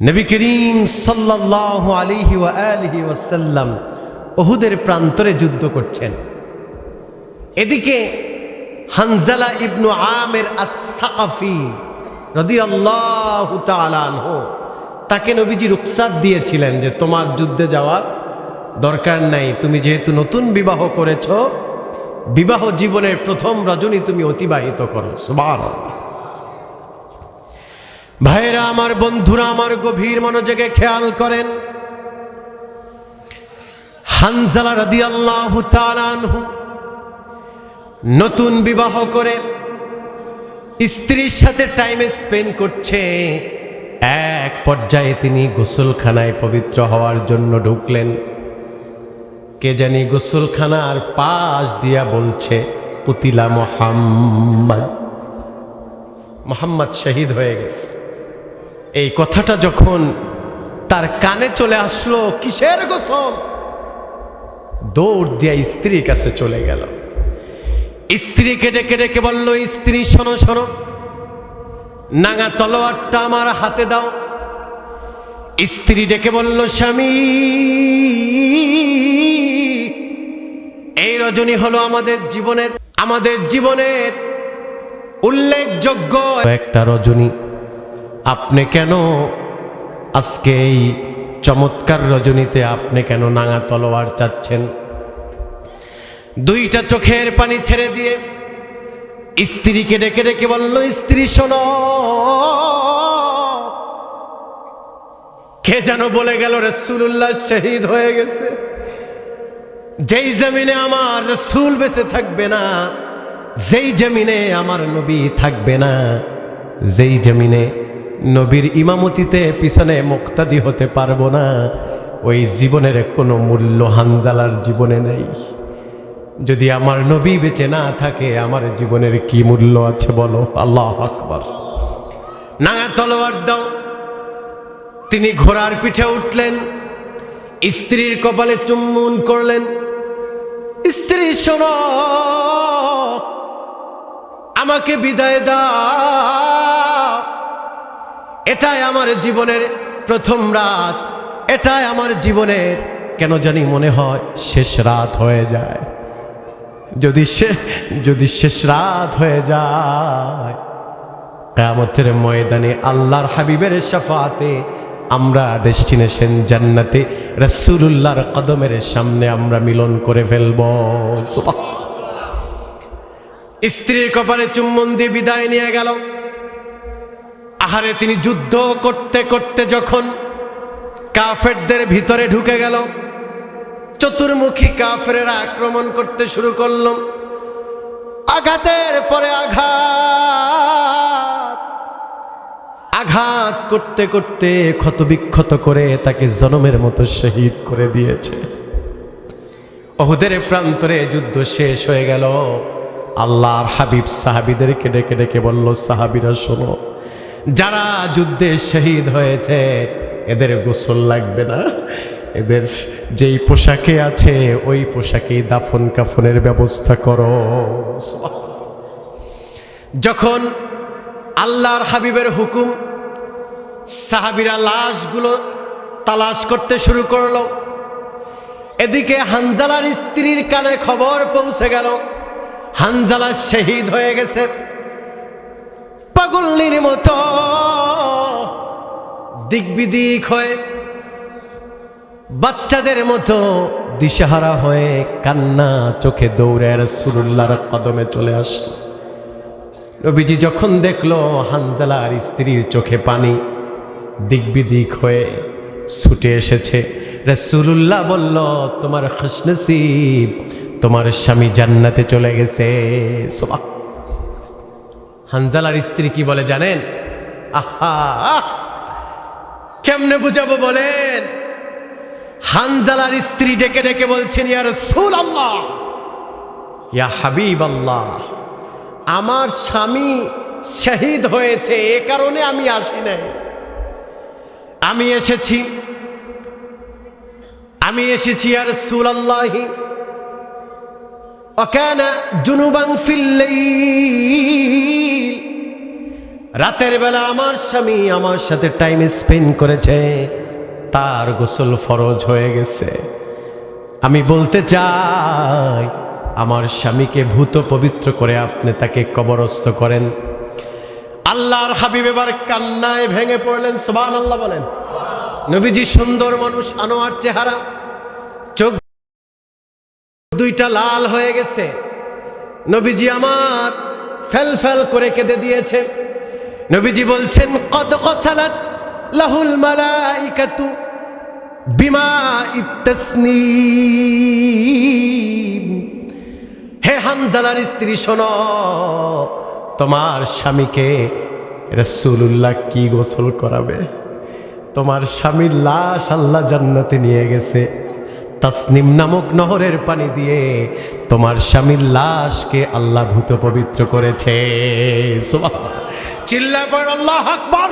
নবী করিম সাল্লাহ আলিহি আলিহি ওয়াসাল্লাম ওহুদের প্রান্তরে যুদ্ধ করছেন। এদিকে হানজালা ইবনু আমের আসাফি রদি আল্লাহ তাকে নবীজি রুকসাত দিয়েছিলেন যে, তোমার যুদ্ধে যাওয়ার দরকার নাই। তুমি যেহেতু নতুন বিবাহ করেছ, বিবাহ জীবনের প্রথম রজনী তুমি অতিবাহিত করো। সুবাহ ভাইরা, আমার বন্ধুরা, আমার গভীর মনোযোগে খেয়াল করেন। হানজালা রাদি আল্লাহ নতুন বিবাহ করে স্ত্রীর সাথে টাইম স্পেন্ড করছে। এক পর্যায়ে তিনি গোসলখানায় পবিত্র হওয়ার জন্য ঢুকলেন। কে জানি গোসলখানার পাশ দিয়া বলছে, পুতিলা মোহাম্মদ। মোহাম্মদ শহীদ হয়ে গেছে। এই কথাটা যখন তার কানে চলে আসলো, কিসের গোসল? দৌড় দিয়া স্ত্রীর কাছে চলে গেল। স্ত্রীকে ডেকে ডেকে বলল, স্ত্রী, শোনো শোনো। নাঙা তলোয়ারটা আমার হাতে দাও। স্ত্রী ডেকে বলল, স্বামী, এই রজনী হলো আমাদের জীবনের আমাদের জীবনের উল্লেখযোগ্য একটা রজনী। আপনি কেন আজকে এই চমৎকার রজনীতে আপনি কেন নাঙা তলোয়ার চাচ্ছেন? দুইটা চোখের পানি ছেড়ে দিয়ে স্ত্রীকে ডেকে ডেকে বলল, স্ত্রী, শোনো। কে যেন বলে গেল রসুল্লাহ শহীদ হয়ে গেছে। যেই জমিনে আমার রসুল বেঁচে থাকবে না, যেই জমিনে আমার নবী থাকবে না, যেই জমিনে নবীর ইমামতিতে পিছনে মুক্তাদি হতে পারব না। ওই জীবনের কোনো মূল্য হানজালার জীবনে নেই। যদি আমার নবী বেঁচে না থাকে, আমার জীবনের কি মূল্য আছে বলো? আল্লাহ আকবর। নাঙা তলোয়ার দাও। তিনি ঘোড়ার পিঠে উঠলেন। স্ত্রীর কপালে চুম্বন করলেন। স্ত্রী, শোনো, আমাকে বিদায় দাও। এটাই আমার জীবনের প্রথম রাত। এটাই আমার জীবনের, কেন জানি মনে হয় শেষ রাত হয়ে যায়। যদি সে, যদি শেষ রাত হয়ে যায়, কেয়ামতের ময়দানে আল্লাহর হাবিবের সাফাতে আমরা ডেস্টিনেশন জান্নাতে রসুল্লাহর কদমের সামনে আমরা মিলন করে ফেলব। স্ত্রীর কপালে চুম্বন দিয়ে বিদায় নিয়ে গেল। আহারে তিনি যুদ্ধ করতে করতে যখন কাফেরদের ভিতরে ঢুকে গেল, চতুর্মুখী কাফেরেরা আক্রমণ করতে শুরু করল। আঘাতের পরে আঘাত আঘাত করতে করতে ক্ষতবিক্ষত করে তাকে জনমের মতো শহীদ করে দিয়েছে। ওহুদের প্রান্তরে যুদ্ধ শেষ হয়ে গেল। আল্লাহর হাবিব সাহাবিদেরকে ডেকে ডেকে বলল, সাহাবিরা, শোনো যারা যুদ্ধে শহীদ হয়েছে, এদের গোসল লাগবে না? এদের যেই পোশাকে আছে, ওই পোশাকেই দাফন কাফনের ব্যবস্থা করো। যখন আল্লাহর হাবিবের হুকুম, সাহাবিরা লাশগুলো তালাশ করতে শুরু করল। এদিকে হানজালার স্ত্রীর কানে খবর পৌঁছে গেল, হানজালা শহীদ হয়ে গেছে। পাগল্লির মতো। দিকবিদিক হয়ে বাচ্চাদের মতো দিশাহারা হয়ে কান্না চোখে দৌড়ে রসুল্লাহর কদমে চলে আসলো। রবিজি যখন দেখল হানজালার স্ত্রীর চোখে পানি, দিকবিদিক হয়ে ছুটে এসেছে। রসুল্লাহ বলল, তোমার খুশনসিব, তোমার স্বামী জান্নাতে চলে গেছে। সোবাহ হানজালার স্ত্রী কি বলে জানেন? আহা কেমনে বুঝাবো বলেন? হানজালার স্ত্রী ডেকে ডেকে বলছেন ইয়ার সুল আল্লাহ ইয়া হাবিব আল্লাহ আমার স্বামী শহীদ হয়েছে, এ কারণে আমি আসি নাই। আমি এসেছি আমি এসেছি আর সুল আল্লাহি অকানা জুনুবাং ফিল্লাইল। রাতের বেলা আমার স্বামী আমার সাথে টাইম স্পেন্ড করেছে, তার গোসল ফরজ হয়ে গেছে। আমি বলতে চাই, আমার স্বামীকে ভূত পবিত্র করে আপনি তাকে কবরস্থ করেন। আল্লাহর হাবিব এবার কান্নায় ভেঙে পড়লেন সুবান আল্লাহ বলেন। নবীজি সুন্দর মানুষ, আনোয়ার চেহারা। চোখ দুইটা লাল হয়ে গেছে। নবীজি আমার ফেল ফেল করে কেঁদে দিয়েছে নবীজি বলছেন কত কসালাত লাহুল মালাইকাতু বিমা ইত্তাসনিম। হে হানজালার স্ত্রী, শোনো, তোমার স্বামীকে রসুল্লাহ কি গোসল করাবে? তোমার স্বামীর লাশ আল্লাহ জান্নাতে নিয়ে গেছে। তাসনিম নামক নহরের পানি দিয়ে তোমার স্বামীর লাশকে আল্লাহ ভূত পবিত্র করেছে। সুবহান। চিল্লা পড় আল্লাহ আকবর।